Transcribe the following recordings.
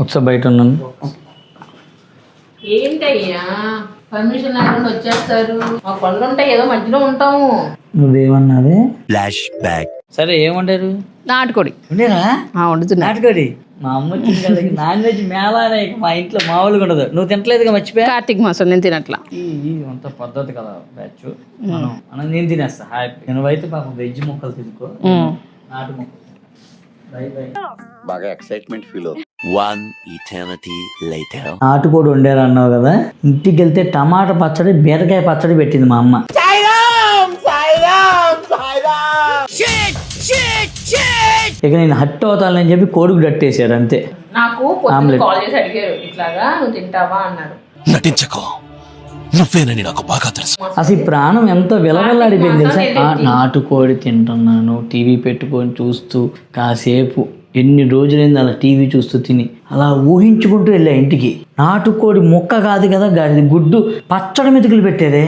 ఒకసారి బయట ఉన్నాను. ఏంటయ్యా? పర్మిషన్ లేకుండా వచ్చేస్తారు. మా పనులు ఉంటాయి ఏదో మధ్యలో ఉంటాము. నువ్వేమన్నావే? ఫ్లాష్ బ్యాక్ సరే ఏమంటారు? నాటుకోడి. వండుతున్నా. నాటుకోడి? మా అమ్మ నాన్ వెజ్ మేళానే ఇక మా ఇంట్లో మామూలుగా ఉండదు. నువ్వు తినట్లేదుగా మర్చిపోయా? కార్తీక మాసం నేను తినట్లా. ఈ అంత పద్ధతి కదా బ్యాచ్. మనం నేను తినేస్తా. హ్యాపీ నువ్వైతే పాపం వెజ్ ముక్కలు తినుకో. నాటు ముక్కలు బై బై. బాగా ఎక్సైట్మెంట్ ఫీల్ అవుతుంది. వన్ ఇటర్నిటీ లేటర్ నాటుకోడి వండారు అన్నావు కదా? ఇంటికి వెళ్తే టమాటా పచ్చడి బీరకాయ పచ్చడి పెట్టింది మా అమ్మ. ఇక నేను హట్ అవుతానని చెప్పి కోడికి డట్టేశారు అంతే. నాకు ఆమ్లెట్. కాల్ చేసి అడిగారు ఇట్లాగా నువ్వు తింటావా అన్నారు. నటించకో. నువ్వేనని నాకు బాగా తెలుసు. అసలు ఈ ప్రాణం ఎంత విలవల్లాడిపోయింది తెలుసా? ఆ, నాటుకోడి తింటున్నాను టీవీ పెట్టుకొని చూస్తూ కాసేపు. ఎన్ని రోజులైంది అలా టీవీ చూస్తూ తిని? అలా ఊహించుకుంటూ వెళ్ళా ఇంటికి. నాటుకోడి ముక్క కాదు కదా గాడిది గుడ్డు పచ్చడి మెతుకులు పెట్టేదే.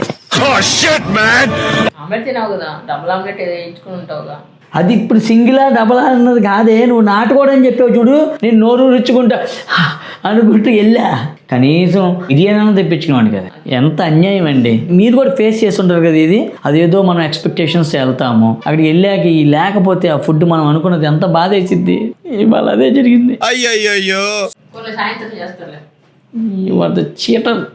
ఉంటావుగా అది ఇప్పుడు సింగిలా డబలా అన్నది కాదే నువ్వు నాటుకోడి అని చెప్పావు చూడు నేను నోరు రుచ్చుకుంటా "హా" అనుకుంటూ వెళ్ళా. కనీసం బిర్యానీ తెప్పించుకున్నాడు కదా. ఎంత అన్యాయం అండి. మీరు కూడా ఫేస్ చేస్తుంటారు కదా ఇది. అదేదో మనం ఎక్స్పెక్టేషన్స్ వెళ్తాము. అక్కడికి వెళ్ళాక ఈ లేకపోతే ఆ ఫుడ్ మనం అనుకున్నది ఎంత బాధ వేసిద్ది. ఇవాళ అదే జరిగింది. అయ్యయ్యో కొన్ని సాయంత్రం చేస్తారులే. ఇవాళ చీటర్.